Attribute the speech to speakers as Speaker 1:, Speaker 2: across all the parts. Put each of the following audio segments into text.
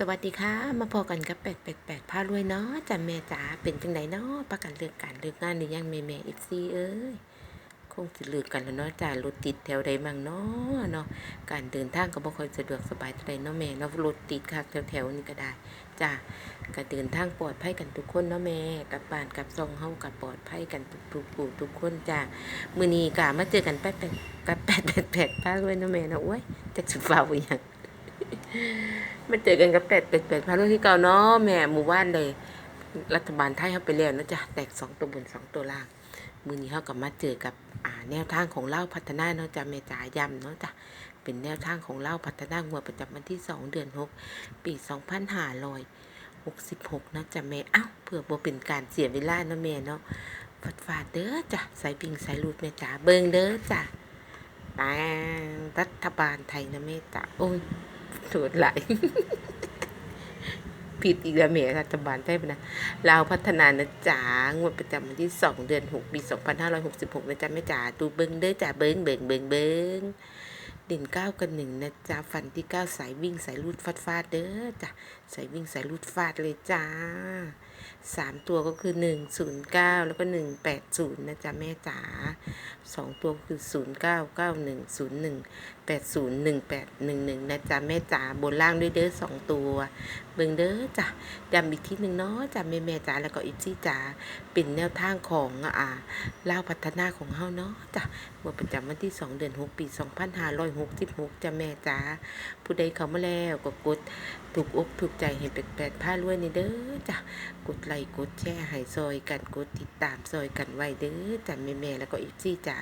Speaker 1: สวัสดีค่ะ มาพอกันกับแปดแปดแปดพารวยเนาะจ้ะแม่จ๋าเป็นจังไดเนาะประกันเลือกการเลือกงานหรือยังแม่แม่เอฟซีเอ้ยคงสิเลือกกันแล้วเนาะจ้ารถติดแถวใดมั่งเนาะเนาะการเดินทางก็บ่ค่อยสะดวกสบายเท่าใดเนาะแม่เนาะรถติดคักแถวแถวๆนี้ก็ได้จ้าก็เดินทางปลอดภัยกันทุกคนเนาะแม่กับบ้านกับซองเฮากับปลอดภัยกันทุกทุกผู้ทุกคนจ้ามื้อนี้ก็มาเจอกันแปดแปดกับแปดแปดแปดพารวยเนาะแม่เนาะโอ้ยจักสิฟ้าบ่ยัง มาเจอกันกับเป็ดเป็ดเป็ดพารุ่นที่เก่าเนาะแม่หมู่บ้านเลยรัฐบาลไทยเขาไปแล้วนะจ๊ะแตกสองตัวบนสองตัวล่างมือนี้เขากลับมาเจอกับอ่าแนวทางของเล่าพัฒนาเนาะจ๊ะแม่จ๋าย้ำเนาะจ๊ะเป็นแนวทางของเล่าพัฒนางวดประจำวันที่สองเดือนหกปีสองพันห้าร้อยหกสิบหกนะจ๊ะแม่เอ้าเพื่อบ่เป็นการเสียเวลาเนาะแม่เนาะฟัดฟาดเด้อจ้ะสายปิงสายรูดแม่จ๋าเบิงเด้อจ้ะตางรัฐบาลไทยนะแม่จ๋าโอ้ย ถูดไหลายผิดอีกแล้วเหมยรัฐบาลได้ปะนะเราพัฒนานะจ๋างวดประจำวันที่สองเดือนหกปีสองพันห้าร้อยหกสิบหกนะจ๊ะแม่จ๋าดูเบิ้งเด้อจ๋าเบิ้งเบิ้งเบิ้งเบิ้งเด่นเก้ากันหนึ่งนะจ๊ะฟันที่เก้าสายวิ่งสายลูดฟาดฟาดเด้อจ้ะสายวิ่งสายลูดฟาดเลยจ้า สามตัวก็คือหนึ่งศูนย์เก้าแล้วก็หนึ่งแปดศูนย์นะจ๊ะ แม่จ๋าสองตัวคือศูนย์เก้าเก้าหนึ่งศูนย์หนึ่งแปดศูนย์หนึ่งแปดหนึ่งหนึ่งนะจ๊ะ แม่จ๋าบนล่างด้วยเด้อสองตัว เบิ่งเด้อจ้ะยำอีกทีหนึ่งเนาะจ้ะ แม่แม่จ๋าแล้วก็อีซี่จ๋าเป็นแนวทางของอ่าเล่าพัฒนาของเฮาเนาะจ้ะเมื่อประจำวันที่สองเดือนหกปีสองพันห้าร้อยหกสิบหกจ้ะ แม่จ๋าผู้ใดเขามาแล้วก็กดถูกอกถูกใจให้เป็ดแปดผ้ารวยนี่เด้อจ้ะกดไลค์กดแชร์ให้ซอยกันกดติดตามซอยกันไว้เด้อจ้ะแม่แม่แล้วก็อีซี่จ๋า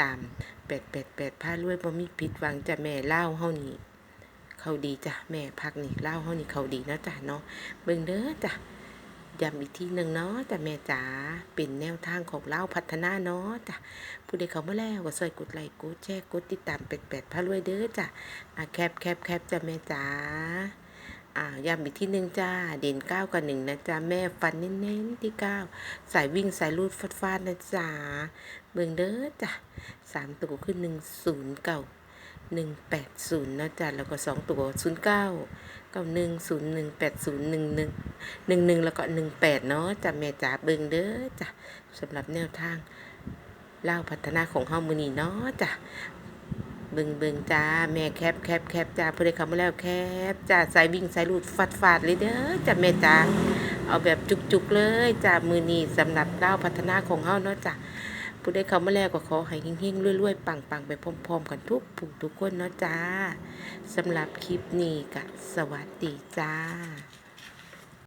Speaker 1: ตามแปดแปดแปดผ้ารวยบ่มีผิดหวังจ้ะแม่เล่าเฮานี่เขาดีจ้ะแม่พักนี่เล่าเฮานี่เขาดีเนาะจ้ะเนาะเบิ่งเด้อจ้ะย้ำอีกทีหนึ่งเนาะจ้ะแม่จ๋าเป็นแนวทางของเล่าพัฒนาเนาะจ้ะผู้ใดเขามาแล้วก็ช่วยกดไลค์กดแชร์กดติดตามแปดแปดผ้ารวยเด้อจ้ะอะแคบแคบแคบจ้ะแม่จ๋า อ่าย้ำอีกที่หนึ่งจ้า เด่นเก้ากับหนึ่งนะจ๊ะแม่ฟันเน้นๆที่เก้าสายวิ่งสายลูดฟาดฟาดๆนะจ๊ะเบิ่งเด้อจ้ะสามตัวคือหนึ่งศูนย์เก้าหนึ่งแปดศูนย์นะจ๊ะแล้วก็สองตัวศูนย์เก้าเก้าหนึ่งศูนย์หนึ่งแปดศูนย์หนึ่งหนึ่งหนึ่งหนึ่งแล้วก็หนึ่งแปดเนาะจ้ะแม่จ๋าเบิ่งเด้อจ้ะสำหรับแนวทางเล่าพัฒนาของเฮามือนีเนาะจ้ะ เบิงเบิงจ้า แม่แคบแคบแคบจ้าเพื่อได้คำมาแล้วแคบจ้าสายวิ่งสายลูดฟาดฟาดเลยเด้อจ้ะแม่จ๋าเอาแบบจุกๆเลยจ้ามือนีสำหรับเล่าพัฒนาของเฮาเนาะจ้ะผู้ได้เข้ามาแล้วก็ขอให้เฮงๆรวยๆ ปังๆ ไปพร้อมๆ กันทุกผู้ทุกคนเนาะจ้าสำหรับคลิปนี้ก็สวัสดีจ้า